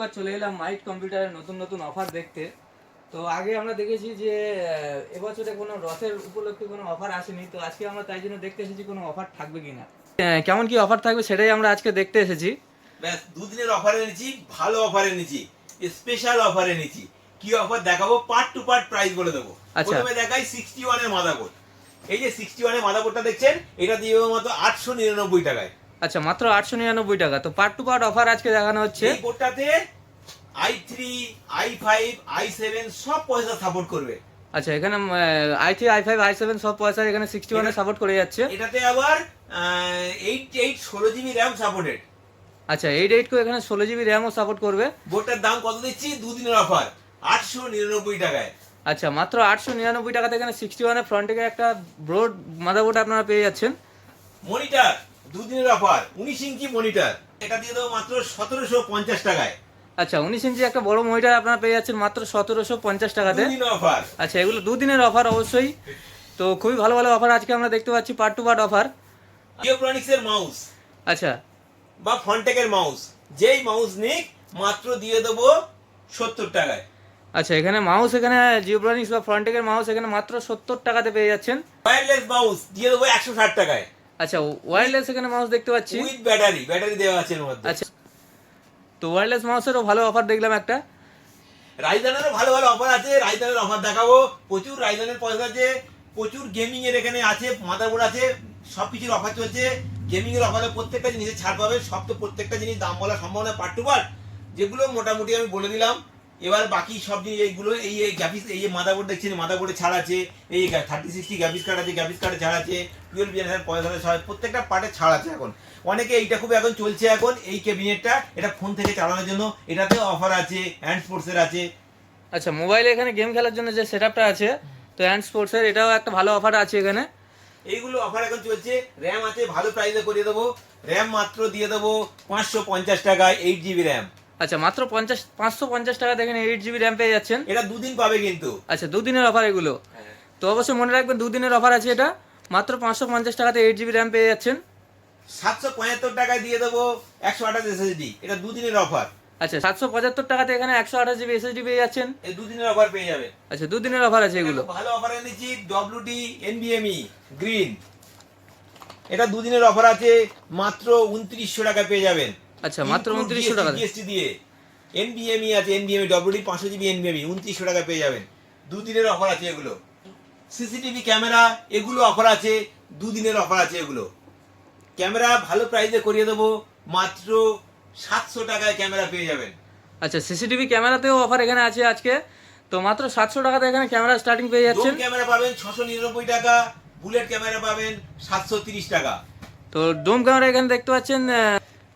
একবার চলে এলাম মাইট কম্পিউটারের নতুন নতুন অফার দেখতে। তো আগে আমরা দেখেছি যে এবছরে কোনো রথের উপলক্ষে কোনো অফার আসেনি। তো আজকে আমরা তাই জন্য দেখতে এসেছি কোনো অফার থাকবে কিনা। আহ, কেমন কি অফার থাকবে সেটাই আমরা আজকে দেখতে এসেছি। ব্যাস দুদিনের অফার এনেছি ভালো অফার এনেছি স্পেশাল অফার এনেছি। কি অফার দেখাবো? পার্ট টু পার্ট প্রাইস বলে দেবো। আচ্ছা। প্রথমে দেখাই সিক্সটি ওয়ানের মাদাবোর্ড এই যে সিক্সটি ওয়ানের মাদাবোর্ডটা দেখছেন এটা দিয়ে মাত্র আটশো নিরানব্বই টাকায়। আচ্ছা মাত্র আটশো নিরানব্বই টাকা। তো পার্ট টু পার্ট অফার আজকে দেখানো হচ্ছে। এই বোর্ডটাতে I three I five I seven সব পয়সা সাপোর্ট করবে। আচ্ছা এখানে I three I five I seven সব পয়সা এখানে সিক্সটি ওয়ানে সাপোর্ট করে যাচ্ছে। এটাতে আবার এইট এইট ষোলো জিবি র্যাম সাপোর্টেড আচ্ছা এইট এইট করে এখানে ষোলো জিবি র্যামও সাপোর্ট করবে। বোর্ডটার দাম কত দিচ্ছি? দুদিনের অফার আটশো নিরানব্বই টাকায়। আচ্ছা মাত্র আটশো নিরানব্বই টাকাতে এখানে সিক্সটি ওয়ানের ফ্রন্ট একটা ব্রড মাদারবোর্ড আপনারা পেয়ে যাচ্ছেন। মনিটর দুদিনের অফার উনিশ ইঞ্চি মনিটর। এটা দিয়ে দেবো মাত্র সতেরোশো পঞ্চাশ টাকায়। আচ্ছা উনিশ ইঞ্চি একটা বড় মনিটর আপনারা পেয়ে যাচ্ছেন মাত্র সতেরোশো পঞ্চাশ টাকাতে। অফার। আচ্ছা এগুলো দুদিনের অফার অবশ্যই। তো খুবই ভালো ভালো অফার আজকে আমরা দেখতে পাচ্ছি part two part offer electronics এর মাউস আচ্ছা। বা ফন্টেকের মাউস যেই মাউস নিক মাত্র দিয়ে দেবো সত্তর টাকায়। আচ্ছা এখানে মাউস এখানে জিওব্রনিক্স বা ফ্রন্টেকের মাউস এখানে মাত্র সত্তর টাকাতে পেয়ে যাচ্ছেন। ওয়্যারলেস মাউস দিয়ে দেবো একশো ষাট টাকায়। আচ্ছা ওয়্যারলেস এখানে মাউস দেখতে পাচ্ছি। উইথ ব্যাটারি ব্যাটারি দেওয়া আছে এর মধ্যে। আচ্ছা তো ওয়্যারলেস মাউসেরও ভালো অফার দেখলাম একটা। রাইজানেরও ভালো ভালো অফার আছে রাইজানের অফার দেখাবো। প্রচুর রাইজানের পয়সা আছে প্রচুর গেমিং এর এখানে আছে মাদারবোর্ড আছে সব কিছুর অফার চলছে। গেমিং এর অফারে প্রত্যেকটা জিনিসে ছাড় পাবে সব তো প্রত্যেকটা জিনিস দাম বলা সম্ভব না পার্ট টু পার্ট যেগুলো মোটামুটি আমি বলে দিলাম। এবার বাকি সব জিনিস এইগুলো এই এই গ্রাফিক্স এই যে মাদারবোর্ড দেখছেন মাদারবোর্ডে ছাড় আছে এই থার্টি সিক্সটি গ্রাফিক্স কার্ড আছে গ্রাফিক্স কার্ডে ছাড় আছে টুয়েলভ জেনারেশন পয়সা ছাড় প্রত্যেকটা পার্টে ছাড় আছে এখন। অনেকে এইটা খুব এখন চলছে এখন এই ক্যাবিনেটটা এটা ফোন থেকে চালানোর জন্য এটাতে অফার আছে হ্যান্ড স্পোর্টসের আছে। আচ্ছা মোবাইলে এখানে গেম খেলার জন্য যে সেটআপটা আছে তো হ্যান্ড স্পোর্টসের এটাও একটা ভালো অফার আছে এখানে। এইগুলো অফার এখন চলছে র্যাম আছে ভালো প্রাইসে করিয়ে দেবো র্যাম মাত্র দিয়ে দেবো পাঁচশো পঞ্চাশ টাকায় এইট জিবি র্যাম আচ্ছা মাত্র পঞ্চাশ পাঁচশো পঞ্চাশ টাকাতে এখানে এইট জিবি র্যাম পেয়ে যাচ্ছেন। এটা দুদিন পাবে কিন্তু। আচ্ছা দুদিনের অফার এগুলো। তো অবশ্যই মনে রাখবেন দুদিনের অফার আছে এটা। মাত্র পাঁচশো পঞ্চাশ টাকাতে এইট জিবি র্যাম পেয়ে যাচ্ছেন। সাতশো পঁয়াত্তর টাকায় দিয়ে দেবো একশো আঠাশ এসএসডি এটা দুদিনের অফার আচ্ছা সাতশো পঁচাত্তর টাকাতে এখানে একশো আঠাশ জিবি এসএসডি পেয়ে যাচ্ছেন। এই দুদিনের অফার পেয়ে যাবে। আচ্ছা দুদিনের অফার আছে এগুলো। ভালো অফার এনেছি ডব্লিউডি এনবিএমই গ্রিন এটা দুদিনের অফার আছে মাত্র উনত্রিশশো টাকা পেয়ে যাবেন। আচ্ছা মাত্র উনত্রিশশো টাকা জিএসটি দিয়ে। এনবিএমই আছে এনবিএমই ডব্লিউডি পাঁচশো জিবি এনবিএমই উনত্রিশশো টাকা পেয়ে যাবেন। দুদিনের অফার আছে এগুলো। সিসিটিভি ক্যামেরা এগুলো অফার আছে দুদিনের অফার আছে এগুলো। ক্যামেরা ভালো প্রাইসে করিয়ে দেবো মাত্র সাতশো টাকায় ক্যামেরা পেয়ে যাবেন। আচ্ছা সিসিটিভি ক্যামেরাতেও অফার এখানে আছে আজকে। তো মাত্র সাতশো টাকাতে এখানে ক্যামেরা স্টার্টিং পেয়ে যাচ্ছেন। ক্যামেরা পাবেন ছশো নিরানব্বই টাকা বুলেট ক্যামেরা পাবেন সাতশো তিরিশ টাকা। তো ডোম ক্যামেরা এখানে দেখতে পাচ্ছেন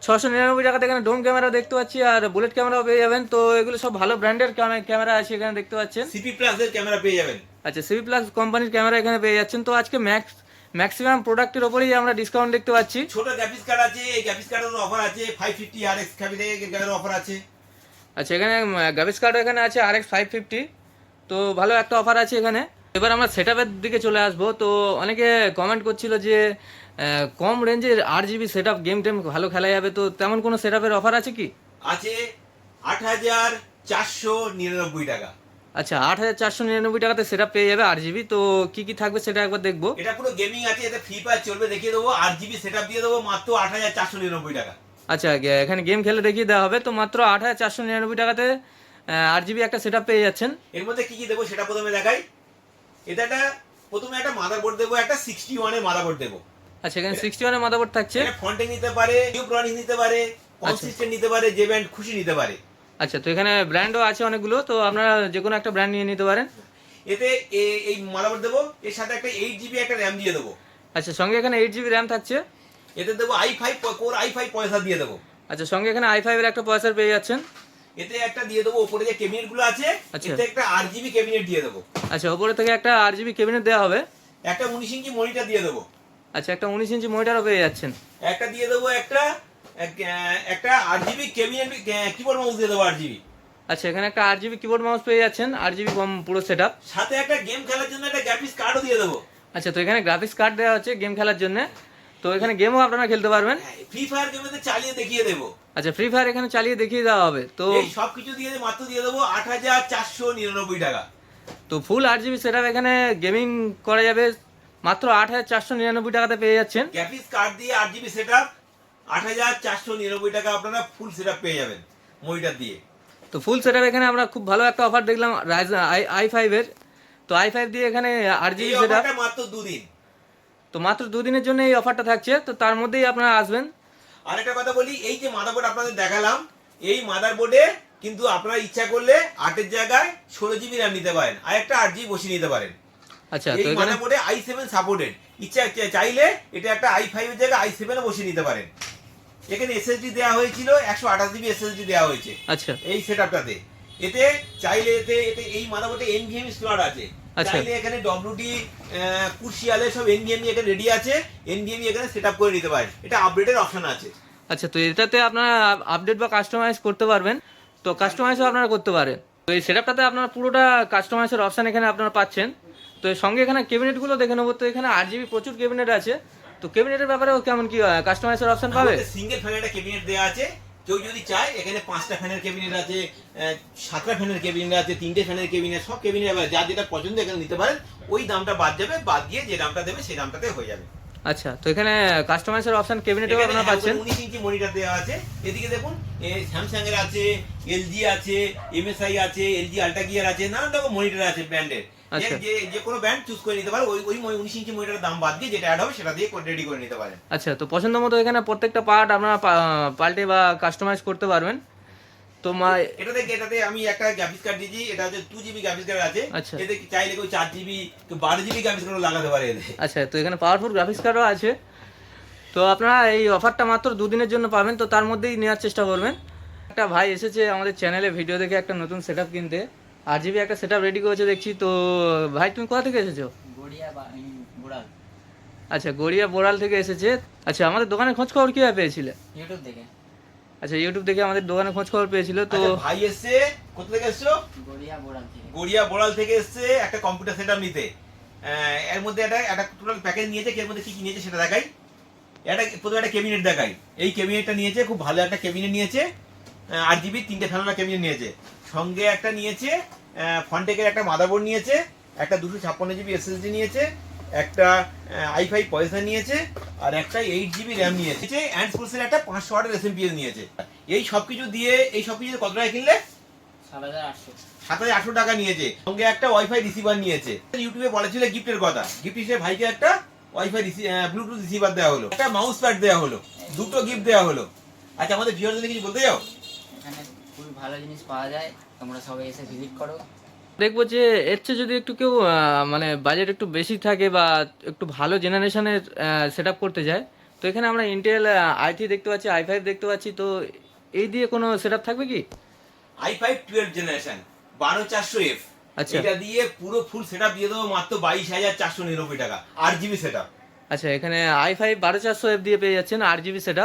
ছশো নিরানব্বই টাকাতে এখানে ডোম ক্যামেরা দেখতে পাচ্ছি আর বুলেট ক্যামেরাও পেয়ে যাবেন। তো এগুলো সব ভালো ব্র্যান্ডের ক্যামেরা আছে এখানে দেখতে পাচ্ছেন। সিপি প্লাসের ক্যামেরা পেয়ে যাবেন। আচ্ছা সিভি প্লাস কোম্পানির ক্যামেরা এখানে পেয়ে যাচ্ছেন। তো আজকে ম্যাক্স ম্যাক্সিমাম প্রোডাক্টের ওপরেই আমরা ডিসকাউন্ট দেখতে পাচ্ছি। ছোট গ্রাফিক্স কার্ড আছে এই গ্রাফিক্স কার্ডের অফার আছে ফাইভ ফিফটি আর এক্স ক্যামেরার অফার আছে। আচ্ছা এখানে গ্যাপিস কার্ড এখানে আছে আর এক্স ফাইভ ফিফটি তো ভালো একটা অফার আছে এখানে। এবার আমরা সেটআপের দিকে চলে আসব। তো অনেকে কমেন্ট করছিল যে কম রেঞ্জের আট জিবি সেট আপ গেম টেম ভালো খেলা যাবে তো তেমন কোনো সেট আপের অফার আছে কি? আছে আট হাজার চারশো নিরানব্বই টাকা। আচ্ছা আট হাজার চারশো নিরানব্বই টাকাতে সেট পেয়ে যাবে আট জিবি তো কি কি থাকবে সেটা একবার দেখব। এটা পুরো গেমিং আছে এতে ফ্রি ফায়ার চলবে দেখিয়ে দেবো। আট জিবি সেট আপ দিয়ে দেবো মাত্র আট হাজার চারশো নিরানব্বই টাকা। আচ্ছা এখানে গেম খেলে দেখিয়ে দেওয়া হবে তো মাত্র আট হাজার চারশো নিরানব্বই টাকাতে আট জিবি একটা সেট আপ পেয়ে যাচ্ছেন। এর মধ্যে কি কি দেবো সেটা প্রথমে দেখাই। এটা একটা প্রথমে একটা মাদারবোর্ড দেবো একটা সিক্সটি ওয়ানের মাদারবোর্ড দেবো। আচ্ছা এখানে সিক্সটি ওয়ানের মাদাবোর্ড থাকছে। এটা ফন্টে নিতে পারে নিউ প্রনিক্স নিতে পারে কনসিস্টেন্ট নিতে পারে যে ব্যান্ড খুশি নিতে পারে। আচ্ছা তো এখানে ব্র্যান্ডও আছে অনেকগুলো তো আপনারা যে কোনো একটা ব্র্যান্ড নিয়ে নিতে পারেন। এতে এই মাদারবোর্ড দেবো এর সাথে একটা এইট জিবি একটা র্যাম দিয়ে দেবো। আচ্ছা সঙ্গে এখানে এইট জিবি র্যাম থাকছে। এতে দেবো i five core i five পয়সা দিয়ে দেবো। আচ্ছা সঙ্গে এখানে আই ফাইভের একটা পয়সার পেয়ে যাচ্ছেন। এতে একটা দিয়ে দেবো ওপরে যে ক্যাবিনেটগুলো আছে আচ্ছা। এতে একটা আট জিবি ক্যাবিনেট দিয়ে দেবো। আচ্ছা ওপরে থেকে একটা আট জিবি ক্যাবিনেট দেওয়া হবে। একটা উনিশ ইঞ্চি মনিটর দিয়ে দেবো। আচ্ছা একটা উনিশ ইঞ্চি মনিটারও পেয়ে যাচ্ছেন। একটা দিয়ে দেবো একটা এক- একটা আট জিবি কিবোর্ড মাউস দিয়ে দেবো আট জিবি আচ্ছা এখানে একটা আট জিবি কিবোর্ড মাউস পেয়ে যাচ্ছেন আট জিবি পুরো সেট সাথে একটা গেম খেলার জন্য একটা গ্রাফিক্স কার্ডও দিয়ে দেবো। আচ্ছা তো এখানে গ্রাফিক্স কার্ড দেওয়া হচ্ছে গেম খেলার জন্য। তো এখানে গেমও আপনারা খেলতে পারবেন। ফ্রি ফায়ার গেমেতে চালিয়ে দেখিয়ে দেবো। আচ্ছা ফ্রি ফায়ার এখানে চালিয়ে দেখিয়ে দেওয়া হবে। তো এই সব কিছু দিয়ে মাত্র দিয়ে দেবো আট হাজার চারশো নিরানব্বই টাকা। তো ফুল আট জিবি সেট এখানে গেমিং করা যাবে। মাত্র আট হাজার চারশো নিরানব্বই টাকাতে পেয়ে যাচ্ছেন। গ্রাফিক্স কার্ড দিয়ে আট জিবি সেট আপ আট হাজার চারশো নিরানব্বই টাকা আপনারা ফুল সেট পেয়ে যাবেন মনিটার দিয়ে। তো ফুল সেট এখানে আমরা খুব ভালো একটা অফার দেখলাম আই আই ফাইভের তো আই ফাইভ দিয়ে এখানে আট জিবি সেট অফারটা মাত্র দুদিন। তো মাত্র দুদিনের জন্য এই অফারটা থাকছে। তো তার মধ্যেই আপনারা আসবেন। আর একটা কথা বলি এই যে মাদারবোর্ড আপনাদের দেখালাম এই মাদারবোর্ডে কিন্তু আপনারা ইচ্ছা করলে আটের জায়গায় ষোলো জিবি র্যাম নিতে পারেন আর একটা আট জিবি বসিয়ে নিতে পারেন। আচ্ছা তো এখানে মাদারবোর্ডে আই সেভেন সাপোর্টেড ইচ্ছা চাইলে এটা একটা আই ফাইভের জায়গায় আই সেভেনও বসিয়ে নিতে পারেন। এখানে এসএসডি দেওয়া হয়েছিল একশো আঠাশ জিবি এসএসডি দেওয়া হয়েছে। আচ্ছা। এই সেটআপটাতে এতে চাইলে এতে এতে এই মাদারবোর্ডে এনভিএম স্লট আছে। আচ্ছা। চাইলে এখানে ডব্লিউডি কুশিয়ালে সব এনভিএমই এখানে রেডি আছে। এনভিএমই এখানে সেটআপ করে নিতে পারেন। এটা আপডেটের অপশন আছে। আচ্ছা তো এটাতে আপনারা আপডেট বা কাস্টমাইজ করতে পারবেন। তো কাস্টমাইজও আপনারা করতে পারেন। তো এই সেটআপটাতে আপনারা পুরোটা কাস্টমাইজের অপশন এখানে আপনারা পাচ্ছেন। তো এর সঙ্গে এখানে ক্যাবিনেটগুলো দেখে নেব। তো এখানে আট জিবি প্রচুর ক্যাবিনেট আছে। তো ক্যাবিনেটের ব্যাপারেও কেমন কি কাস্টমাইজের অপশন পাবে? সিঙ্গেল ফ্যানের একটা ক্যাবিনেট দেওয়া আছে। কেউ যদি চায়, এখানে পাঁচটা ফ্যানের ক্যাবিনেট আছে সাতটা ফ্যানের ক্যাবিনেট আছে, তিনটে ফ্যানের ক্যাবিনেট সব ক্যাবিনেট যার যেটা পছন্দ এখানে নিতে পারেন, ওই দামটা বাদ যাবে, বাদ দিয়ে যে দামটা দেবে, সেই দামটাতে হয়ে যাবে। আচ্ছা তো এখানে কাস্টমাইজের অপশন ক্যাবিনেটেও আপনারা পাচ্ছেন। উনিশ ইঞ্চি মনিটর দেওয়া আছে। এদিকে দেখুন স্যামসাং এর আছে এলজি আছে এমএসআই আছে এলজি আল্ট্রা গিয়ার আছে নানান রকম মনিটর আছে ব্র্যান্ডের আচ্ছা। যে যে কোনো ব্র্যান্ড চুজ করে নিতে পারে ওই ওই উনিশ ইঞ্চি মনিটরের দাম বাদ দিয়ে যেটা অ্যাড হবে সেটা দিয়ে রেডি করে নিতে পারেন। আচ্ছা তো পছন্দ মতো এখানে প্রত্যেকটা পার্ট আপনারা পাল্টে বা কাস্টমাইজ করতে পারবেন। তো মা এটাতে এটাতে আমি একটা গ্রাফিক্স কার্ড দিয়েছি এটা হচ্ছে টু জিবি গ্রাফিক্স কার্ড আছে। আচ্ছা। এতে চাইলে কেউ চার জিবি কেউ বারো জিবি গ্রাফিক্স কার্ড লাগাতে পারে আচ্ছা তো এখানে পাওয়ারফুল গ্রাফিক্স কার্ডও আছে। তো আপনারা এই অফারটা মাত্র দুদিনের জন্য পাবেন তো তার মধ্যেই নেওয়ার চেষ্টা করবেন। একটা ভাই এসেছে আমাদের চ্যানেলে ভিডিও দেখে একটা নতুন সেট কিনতে। আর জিবি একটা সেট রেডি করেছে দেখছি তো ভাই তুমি কোথা থেকে এসেছ? গড়িয়া বা উম, বুড়াল আচ্ছা গড়িয়া বোরাল থেকে এসেছে। আচ্ছা আমাদের দোকানে খোঁজ খবর কীভাবে পেয়েছিলে? ইউটিউব দেখে। আচ্ছা ইউটিউব দেখে আমাদের দোকানে খোঁজ খবর পেয়েছিল তো আচ্ছা, ভাই এসছে কোথা থেকে এসছো? গড়িয়া বুড়াল থেকে। গড়িয়া বোড়াল থেকে এসছে একটা কম্পিউটার সেটআপ নিতে। এর মধ্যে একটা একটা টোটাল প্যাকেজ নিয়েছে এর মধ্যে কি কি নিয়েছে সেটা দেখাই। একটা প্রথমে একটা ক্যাবিনেট দেখাই। এই ক্যাবিনেটটা নিয়েছে খুব ভালো একটা ক্যাবিনেট নিয়েছে। আট জিবি তিনটে ফ্যানের ক্যাবিনেট নিয়েছে। সঙ্গে একটা নিয়েছে ফন্টেকের একটা মাদারবোর্ড নিয়েছে একটা দুশো ছাপ্পান্ন জিবি এসএসডি নিয়েছে একটা আই ফাইভ পয়সা নিয়েছে আর একটা এইট জিবি র্যাম নিয়েছে অ্যান্ড স্পোর্টসের একটা পাঁচশো ওয়াটের এসএমপিএস নিয়েছে। এই সব কিছু দিয়ে এই সব কিছু কত টাকা কিনলে? সাত হাজার আটশো। সাত হাজার আটশো টাকা নিয়েছে। সঙ্গে একটা ওয়াইফাই রিসিভার নিয়েছে। ইউটিউবে বলেছিল গিফটের কথা। গিফট হিসেবে ভাইকে একটা ওয়াইফাই ব্লুটুথ রিসিভার দেওয়া হলো। একটা মাউস প্যাড দেওয়া হলো। দুটো গিফট দেওয়া হলো। আচ্ছা আমাদের ভিউয়ারদের কিছু বলতে যাও এখানে খুবই ভালো জিনিস পাওয়া যায়। তোমরা সবাই এসে ভিজিট করো। দেখব যে এর চেয়ে যদি একটু কেউ মানে বাজেট একটু বেশি থাকে বা একটু ভালো জেনারেশনের সেট আপ করতে যায় তো এখানে আমরা ইন্টেল আই থ্রি দেখতে পাচ্ছি আই ফাইভ দেখতে পাচ্ছি তো এই দিয়ে কোনো সেট আপ থাকবে কি? আই ফাইভ টুয়েলভ জেনারেশন বারো চারশো এফ আচ্ছা। এটা দিয়ে পুরো ফুল সেট দিয়ে দেবো মাত্র বাইশ হাজার চারশো নিরানব্বই টাকা আট জিবি সেট আচ্ছা এখানে আই ফাইভ বারো চারশো এফ দিয়ে পেয়ে যাচ্ছেন আট জিবি সেট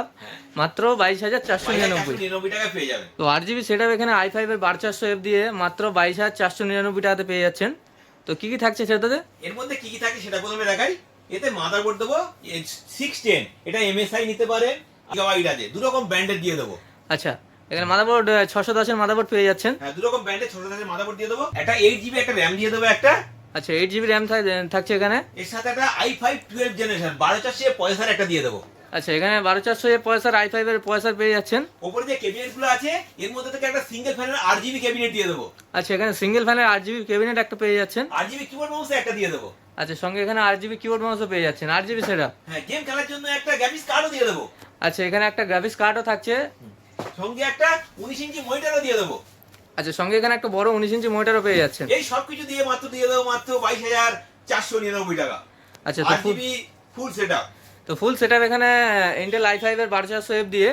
মাত্র বাইশ হাজার চারশো নিরানব্বই। নিরানব্বই টাকা পেয়ে যাবেন। তো আট জিবি সেট এখানে আই ফাইভের বারো চারশো এফ দিয়ে মাত্র বাইশ হাজার চারশো নিরানব্বই টাকাতে পেয়ে যাচ্ছেন। তো কি কি থাকছে সেটাতে? এর মধ্যে কি কি থাকে সেটা প্রথমে দেখাই। এতে মাদারবোর্ড দেবো সিক্স টেন এটা এমএসআই নিতে পারেন গিগাবাইট আছে। দু রকম ব্র্যান্ডের দিয়ে দেবো। আচ্ছা এখানে মাদারবোর্ড ছশো দশের মাদারবোর্ড পেয়ে যাচ্ছেন। হ্যাঁ দু রকম ব্র্যান্ডের ছোট সাইজের মাদারবোর্ড দিয়ে দেবো। একটা এইট জিবি একটা র্যাম দিয়ে দেবো একটা। আচ্ছা এইট জিবি র্যাম থাকছে এখানে? এর সাথে একটা আই ফাইভ টুয়েলভ জেনারেশন বারো চারশো পয়সার একটা দিয়ে দেবো। আচ্ছা এখানে বারো চারশো পয়সার আই ফাইভের পয়সার পেয়ে যাচ্ছেন। ওপরে যে ক্যাবিনেটগুলো আছে এর মধ্যে থেকে একটা সিঙ্গেল ফ্যানের আট জিবি ক্যাবিনেট দিয়ে দেবো। আচ্ছা এখানে সিঙ্গেল ফ্যানের আট জিবি ক্যাবিনেট একটা পেয়ে যাচ্ছেন। আট জিবি কিবোর্ড মাউস একটা দিয়ে দেবো। আচ্ছা সঙ্গে এখানে আট জিবি কিবোর্ড মাউসও পেয়ে যাচ্ছেন। আট জিবি সেটা হ্যাঁ গেম খেলার জন্য একটা গ্রাফিক্স কার্ডও দিয়ে দেবো। আচ্ছা এখানে একটা গ্রাফিক্স কার্ডও থাকছে। সঙ্গে একটা উনিশ ইঞ্চি মনিটরও দিয়ে দেবো। আচ্ছা সঙ্গে এখানে একটা বড় উনিশ ইঞ্চি মনিটরও পেয়ে যাচ্ছেন। এই সব কিছু দিয়ে মাত্র দিয়ে দেবো মাত্র বাইশ হাজার চারশো নিরানব্বই টাকা। আচ্ছা তো ফুল ফুল সেট তো ফুল সেট এখানে ইন্টেল আই ফাইভের বারো চারশো এফ দিয়ে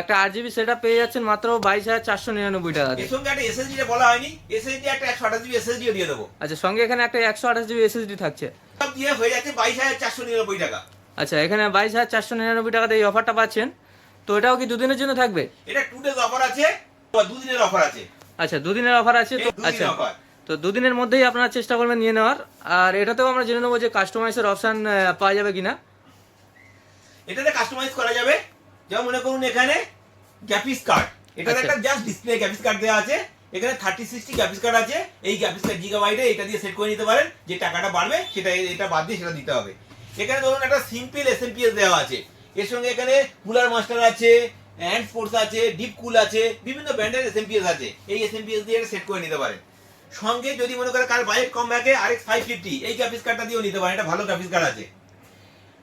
একটা আট জিবি সেট পেয়ে যাচ্ছেন মাত্র বাইশ হাজার চারশো নিরানব্বই টাকাতে এর সঙ্গে একটা এসএসডি বলা হয়নি। এসএসডি একটা একশো আঠাশ জিবি এসএসডিও দিয়ে দেবো। আচ্ছা সঙ্গে এখানে একটা একশো আঠাশ জিবি এসএসডি থাকছে। সব দিয়ে হয়ে যাচ্ছে বাইশ হাজার চারশো নিরানব্বই টাকা। আচ্ছা এখানে বাইশ হাজার চারশো নিরানব্বই টাকাতে এই অফারটা পাচ্ছেন। তো এটাও কি দুদিনের জন্য থাকবে? এটা টু ডেজ অফার আছে বা দুদিনের অফার আছে। আচ্ছা দুদিনের অফার আছে তো? আচ্ছা। তো দুদিনের মধ্যেই আপনারা চেষ্টা করবেন নিয়ে নেওয়ার। আর এটাতেও আমরা জেনে নেব যে কাস্টমাইজের অপশান পাওয়া যাবে কিনা। এটাতে কাস্টমাইজ করা যাবে। যেমন মনে করুন এখানে গ্যাফিস কার্ড এটাতে আচ্ছা। একটা জাস্ট ডিসপ্লে গ্যাপিস কার্ড দেওয়া আছে। এখানে থার্টি সিক্সটি গ্যাফিস কার্ড আছে। এই গ্যাপিস কার্ড জিগাবাইটে এটা দিয়ে সেট করে নিতে পারেন। যে টাকাটা বাড়বে সেটা এটা বাদ দিয়ে সেটা দিতে হবে। এখানে ধরুন একটা সিম্পল এসএমপিএস দেওয়া আছে। এর সঙ্গে এখানে কুলার মাস্টার আছে। হ্যান্ড স্পোর্টস আছে ডিপ কুল আছে, বিভিন্ন ব্র্যান্ডের এসএমপিএস আছে। এই এসএমপিএস দিয়ে সেট করে নিতে পারেন। সঙ্গে যদি মনে করে কার বাজেট কম থাকে আরেক্স ফাইভ ফিফটি এই গ্রাফিক্স কার্ডটা দিয়েও নিতে পারেন। এটা ভালো গ্রাফিক্স কার্ড আছে।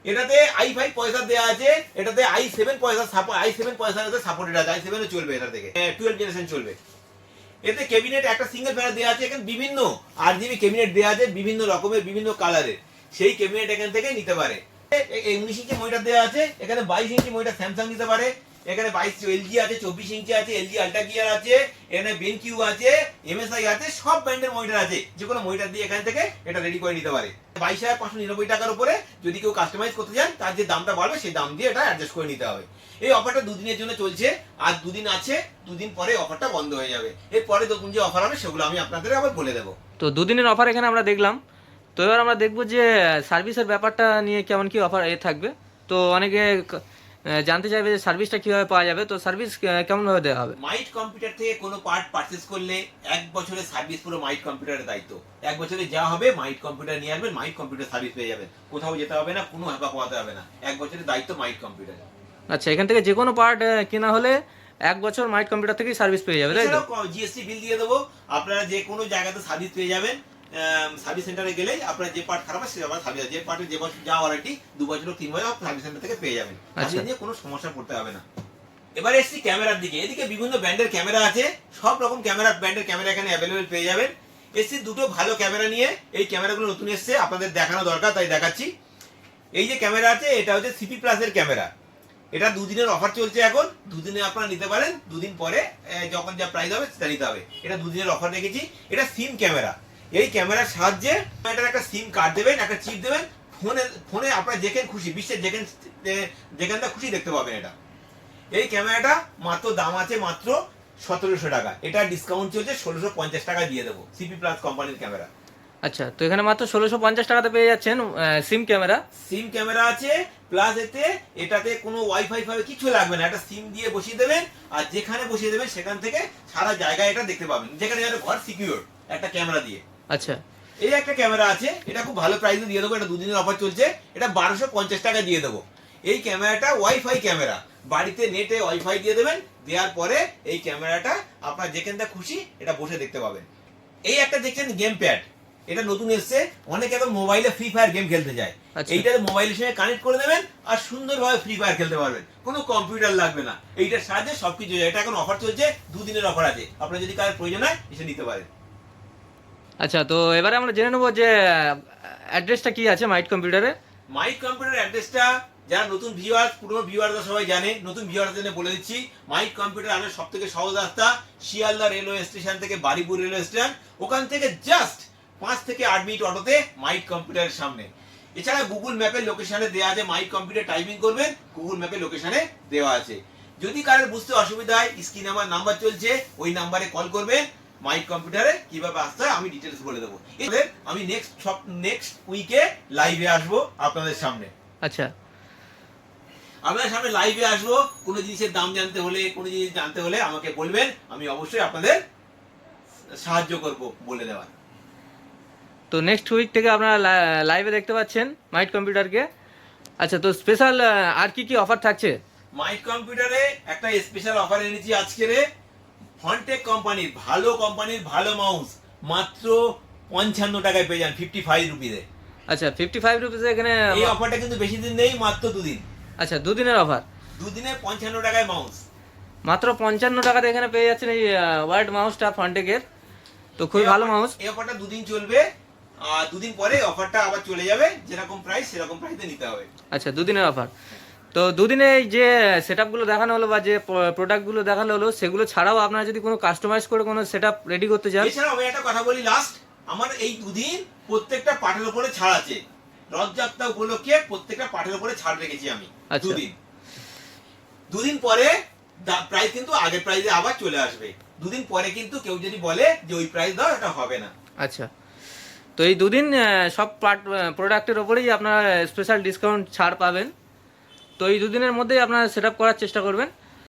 এটাতে আই ফাইভ পয়সা দেওয়া আছে, এটাতে আই সেভেন পয়সা সাপোর্ট আই সেভেন পয়সা সাপোর্টেড আছে। আই সেভেনও চলবে এটা থেকে। টুয়েলভ জেনারেশন চলবে। এতে ক্যাবিনেট একটা সিঙ্গেল ফ্যান দেওয়া আছে, এখানে বিভিন্ন আর জিবি ক্যাবিনেট দেওয়া আছে, বিভিন্ন রকমের, বিভিন্ন কালারের সেই ক্যাবিনেট এখান থেকে নিতে পারে। উনিশ ইঞ্চি মনিটর দেওয়া আছে, এখানে বাইশ ইঞ্চি মনিটর স্যামসাং নিতে পারে। এখানে বাইশ এলজি আছে, চব্বিশ ইঞ্চি আছে এলজি আল্ট্রা গিয়ার আছে, এখানে বেনকিউ আছে এমএসআই আছে, সব ব্র্যান্ডের মনিটর আছে। যে কোনো মনিটর দিয়ে এখান থেকে এটা রেডি করে নিতে পারে। বাইশ হাজার পাঁচশো নিরানব্বই টাকার উপরে যদি কেউ কাস্টমাইজ করতে চান, তার যে দামটা বাড়বে সেই দাম দিয়ে এটা অ্যাডজাস্ট করে নিতে হবে। এই অফারটা দুদিনের জন্য চলছে, আর দুদিন আছে, দুদিন পরে অফারটা বন্ধ হয়ে যাবে। এরপরে নতুন যে অফার হবে, সেগুলো আমি আপনাদের আবার বলে দেবো। তো দুদিনের অফার এখানে আমরা দেখলাম। তো এবার আমরা দেখব যে সার্ভিসের ব্যাপারটা নিয়ে কেমন কি অফার এ থাকবে। তো অনেকে জানতে চাইবে যে সার্ভিসটা কীভাবে পাওয়া যাবে। তো সার্ভিস কেমনভাবে দেওয়া হবে? মাইট কম্পিউটার থেকে কোনো পার্ট পারচেস করলে এক বছরের সার্ভিস পুরো মাইট কম্পিউটারের দায়িত্ব। এক বছরে যা হবে মাইট কম্পিউটার নিয়ে আসবেন মাইট কম্পিউটার সার্ভিস পেয়ে যাবেন। কোথাও যেতে হবে না কোনো হাঁপা পোয়াতে হবে না। এক বছরের দায়িত্ব মাইট কম্পিউটার আচ্ছা এখান থেকে যে কোনো পার্ট কেনা হলে এক বছর মাইট কম্পিউটার থেকেই সার্ভিস পেয়ে যাবে তাই তো? জিএসটি বিল দিয়ে দেবো। আপনারা যে কোনো জায়গাতে সার্ভিস পেয়ে যাবেন। সার্ভিস সেন্টারে গেলেই আপনার যে পার্ট খারাপ হয় সে আবার সার্ভিস যে পার্টের যে বছর যা ওয়ারেন্টি দু বছর তিন বছর সার্ভিস সেন্টার থেকে পেয়ে যাবেন। আচ্ছা। নিয়ে কোনো সমস্যা পড়তে হবে না। এবার এসছি ক্যামেরার দিকে। এদিকে বিভিন্ন ব্র্যান্ডের ক্যামেরা আছে। সব রকম ক্যামেরা ব্র্যান্ডের ক্যামেরা এখানে অ্যাভেলেবেল পেয়ে যাবেন। এসছি দুটো ভালো ক্যামেরা নিয়ে। এই ক্যামেরাগুলো নতুন এসছে আপনাদের দেখানো দরকার তাই দেখাচ্ছি। এই যে ক্যামেরা আছে এটা হচ্ছে সিপি প্লাসের ক্যামেরা। এটা দুদিনের অফার চলছে এখন। দুদিনে আপনারা নিতে পারেন। দুদিন পরে যখন যা প্রাইস হবে সেটা নিতে হবে। এটা দুদিনের অফার রেখেছি। এটা সিম ক্যামেরা। এই ক্যামেরার সাহায্যে এটার একটা সিম কার্ড দেবেন একটা চিপ দেবেন ফোনে ফোনে আপনার যেখানে খুশি বিশ্বের যেখানে যেখানটা খুশি দেখতে পাবেন এটা। এই ক্যামেরাটা মাত্র দাম আছে মাত্র সতেরোশো টাকা। এটা ডিসকাউন্ট চলছে ষোলোশো পঞ্চাশ টাকা দিয়ে দেবো সিপি প্লাস কোম্পানির ক্যামেরা। আচ্ছা তো এখানে মাত্র ষোলোশো পঞ্চাশ টাকাতে পেয়ে যাচ্ছেন সিম ক্যামেরা। সিম ক্যামেরা আছে প্লাস এতে এটাতে কোনো ওয়াইফাই ফাই কিছু লাগবে না একটা সিম দিয়ে বসিয়ে দেবেন আর যেখানে বসিয়ে দেবেন সেখান থেকে সারা জায়গায় এটা দেখতে পাবেন। যেখানে ঘর সিকিউর একটা ক্যামেরা দিয়ে। আচ্ছা। এই একটা ক্যামেরা আছে এটা খুব ভালো প্রাইসে দিয়ে দেবো এটা দুদিনের অফার চলছে এটা বারোশো পঞ্চাশ টাকা দিয়ে দেবো। এই ক্যামেরাটা ওয়াইফাই ক্যামেরা বাড়িতে নেটে ওয়াইফাই দিয়ে দেবেন দেওয়ার পরে এই ক্যামেরাটা আপনার যেখানটা খুশি এটা বসে দেখতে পাবেন। এই একটা দেখছেন গেম প্যাড এটা নতুন এসছে অনেকে এখন মোবাইলে ফ্রি ফায়ার গেম খেলতে যায়। আচ্ছা। এইটা মোবাইলের সঙ্গে কানেক্ট করে দেবেন আর সুন্দরভাবে ফ্রি ফায়ার খেলতে পারবেন কোনো কম্পিউটার লাগবে না। এইটার সাহায্যে সবকিছু। এটা এখন অফার চলছে দুদিনের অফার আছে। আপনার যদি কারোর প্রয়োজন হয় এসে নিতে পারেন। আচ্ছা তো এবারে আমরা জেনে নেব যে অ্যাড্রেসটা কি আছে মাইট কম্পিউটারে মাইক কম্পিউটার অ্যাড্রেসটা যারা নতুন ভিউয়ার্স পুরনো ভিউয়াররা সবাই জানে, নতুন ভিউয়ারদের জন্য বলে দিচ্ছি মাইক কম্পিউটার আনার সব থেকে সহজ রাস্তা শিয়ালদা রেলওয়ে স্টেশন থেকে বারিপুর রেলওয়ে স্টেশন ওখান থেকে জাস্ট পাঁচ থেকে আট মিনিট অটোতে মাইক কম্পিউটারের সামনে। এছাড়া গুগল ম্যাপের লোকেশনে দেওয়া আছে মাইক কম্পিউটার টাইপিং করবেন গুগল ম্যাপের লোকেশনে দেওয়া আছে। যদি কারোর বুঝতে অসুবিধা হয় স্ক্রিনে আমার নাম্বার চলছে, ওই নাম্বারে কল করবেন মাইক কম্পিউটারে কীভাবে আসতে হয় আমি ডিটেলস বলে দেবো। এবার আমি নেক্সট সব নেক্সট উইকে লাইভে আসব আপনাদের সামনে। আচ্ছা। আপনাদের সামনে লাইভে আসব কোনো জিনিসের দাম জানতে হলে কোনো জিনিস জানতে হলে আমাকে বলবেন আমি অবশ্যই আপনাদের সাহায্য করব বলে দেওয়ার। তো নেক্সট উইক থেকে আপনারা লাইভে দেখতে পাচ্ছেন মাইট কম্পিউটারকে আচ্ছা তো স্পেশাল আর কি কি অফার থাকছে? মাইক কম্পিউটারে একটা স্পেশাল অফার এনেছি আজকের ফন্টেক কোম্পানির ভালো কোম্পানির ভালো মাউস মাত্র পঞ্চান্ন টাকায় পেয়ে যান ফিফটি ফাইভ রুপিতে আচ্ছা ফিফটি ফাইভ রুপিসে এখানে এই অফারটা কিন্তু বেশি দিন নেই মাত্র দুদিন। আচ্ছা দুদিনের অফার দুদিনে পঞ্চান্ন টাকায় মাউস মাত্র পঞ্চান্ন টাকাতে এখানে পেয়ে যাচ্ছেন এই ওয়ার্ড মাউসটা ফন্টেকের তো খুবই ভালো মাউস এই অফারটা দুদিন চলবে আর দুদিন পরে অফারটা আবার চলে যাবে যেরকম প্রাইস সেরকম প্রাইসে নিতে হবে। আচ্ছা দুদিনের অফার তো দুদিনে এই যে সেট আপগুলো দেখানো হলো বা যে প্রোডাক্টগুলো দেখানো হলো সেগুলো ছাড়াও আপনারা যদি কোনো কাস্টমাইজ করে কোনো সেট আপ রেডি করতে চান। এছাড়াও আমি একটা কথা বলি লাস্ট আমার এই দুদিন প্রত্যেকটা পাটের উপরে ছাড় আছে। রথযাত্রা উপলক্ষে প্রত্যেকটা পাটের উপরে ছাড় রেখেছি আমি আচ্ছা। দুদিন। দুদিন পরে প্রাইস কিন্তু আগের প্রাইসে আবার চলে আসবে। দুদিন পরে কিন্তু কেউ যদি বলে যে ওই প্রাইস দাও এটা হবে না। আচ্ছা। তো এই দুদিন সব পার্ট প্রোডাক্টের ওপরেই আপনারা স্পেশাল ডিসকাউন্ট ছাড় পাবেন। তো এই দুদিনের মধ্যেই আপনারা সেট করার চেষ্টা করবেন।